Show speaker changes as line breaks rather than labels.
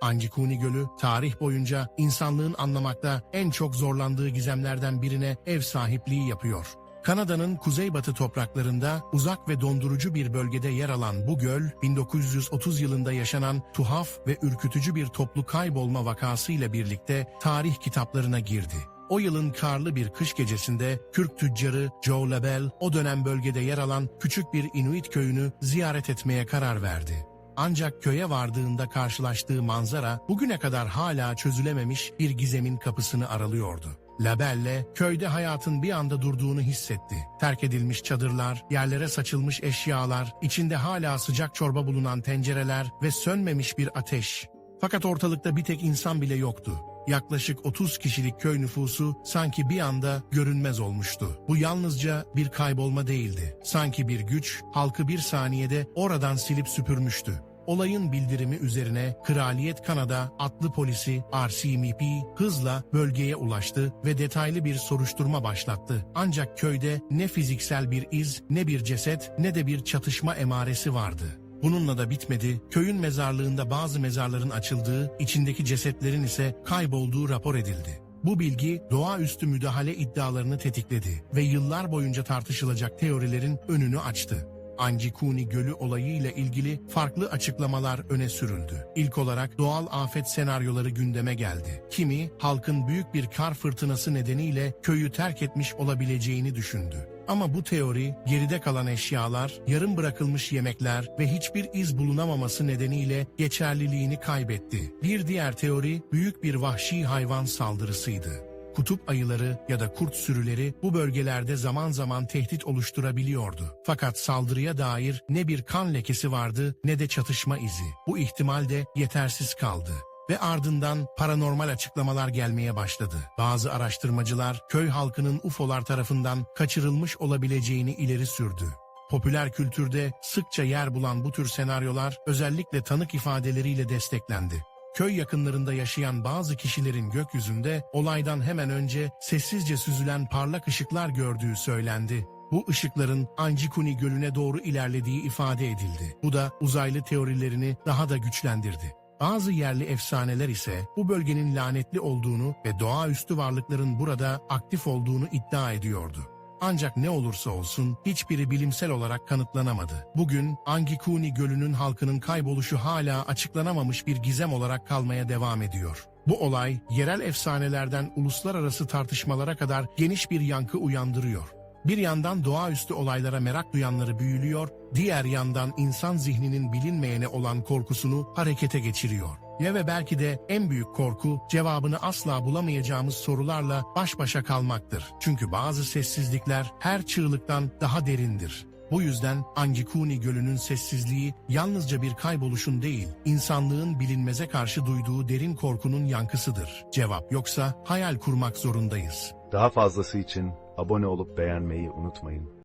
Angikuni Gölü, tarih boyunca insanlığın anlamakta en çok zorlandığı gizemlerden birine ev sahipliği yapıyor. Kanada'nın kuzeybatı topraklarında uzak ve dondurucu bir bölgede yer alan bu göl, 1930 yılında yaşanan tuhaf ve ürkütücü bir toplu kaybolma vakasıyla birlikte tarih kitaplarına girdi. O yılın karlı bir kış gecesinde Kürk tüccarı Joe Labelle o dönem bölgede yer alan küçük bir Inuit köyünü ziyaret etmeye karar verdi. Ancak köye vardığında karşılaştığı manzara bugüne kadar hala çözülememiş bir gizemin kapısını aralıyordu. Labelle köyde hayatın bir anda durduğunu hissetti. Terk edilmiş çadırlar, yerlere saçılmış eşyalar, içinde hala sıcak çorba bulunan tencereler ve sönmemiş bir ateş. Fakat ortalıkta bir tek insan bile yoktu. Yaklaşık 30 kişilik köy nüfusu sanki bir anda görünmez olmuştu. Bu yalnızca bir kaybolma değildi. Sanki bir güç halkı bir saniyede oradan silip süpürmüştü. Olayın bildirimi üzerine Kraliyet Kanada atlı polisi RCMP hızla bölgeye ulaştı ve detaylı bir soruşturma başlattı. Ancak köyde ne fiziksel bir iz, ne bir ceset, ne de bir çatışma emaresi vardı. Bununla da bitmedi. Köyün mezarlığında bazı mezarların açıldığı, içindeki cesetlerin ise kaybolduğu rapor edildi. Bu bilgi doğaüstü müdahale iddialarını tetikledi ve yıllar boyunca tartışılacak teorilerin önünü açtı. Angikuni Gölü olayı ile ilgili farklı açıklamalar öne sürüldü. İlk olarak doğal afet senaryoları gündeme geldi. Kimi halkın büyük bir kar fırtınası nedeniyle köyü terk etmiş olabileceğini düşündü. Ama bu teori geride kalan eşyalar, yarım bırakılmış yemekler ve hiçbir iz bulunamaması nedeniyle geçerliliğini kaybetti. Bir diğer teori büyük bir vahşi hayvan saldırısıydı. Kutup ayıları ya da kurt sürüleri bu bölgelerde zaman zaman tehdit oluşturabiliyordu. Fakat saldırıya dair ne bir kan lekesi vardı ne de çatışma izi. Bu ihtimal de yetersiz kaldı ve ardından paranormal açıklamalar gelmeye başladı. Bazı araştırmacılar köy halkının UFO'lar tarafından kaçırılmış olabileceğini ileri sürdü. Popüler kültürde sıkça yer bulan bu tür senaryolar özellikle tanık ifadeleriyle desteklendi. Köy yakınlarında yaşayan bazı kişilerin gökyüzünde olaydan hemen önce sessizce süzülen parlak ışıklar gördüğü söylendi. Bu ışıkların Angikuni Gölü'ne doğru ilerlediği ifade edildi. Bu da uzaylı teorilerini daha da güçlendirdi. Bazı yerli efsaneler ise bu bölgenin lanetli olduğunu ve doğaüstü varlıkların burada aktif olduğunu iddia ediyordu. Ancak ne olursa olsun hiçbiri bilimsel olarak kanıtlanamadı. Bugün Angikuni Gölü'nün halkının kayboluşu hala açıklanamamış bir gizem olarak kalmaya devam ediyor. Bu olay yerel efsanelerden uluslararası tartışmalara kadar geniş bir yankı uyandırıyor. Bir yandan doğaüstü olaylara merak duyanları büyülüyor, diğer yandan insan zihninin bilinmeyene olan korkusunu harekete geçiriyor. Ya ve belki de en büyük korku cevabını asla bulamayacağımız sorularla baş başa kalmaktır. Çünkü bazı sessizlikler her çığlıktan daha derindir. Bu yüzden Angikuni Gölü'nün sessizliği yalnızca bir kayboluşun değil, insanlığın bilinmeze karşı duyduğu derin korkunun yankısıdır. Cevap yoksa hayal kurmak zorundayız.
Daha fazlası için abone olup beğenmeyi unutmayın.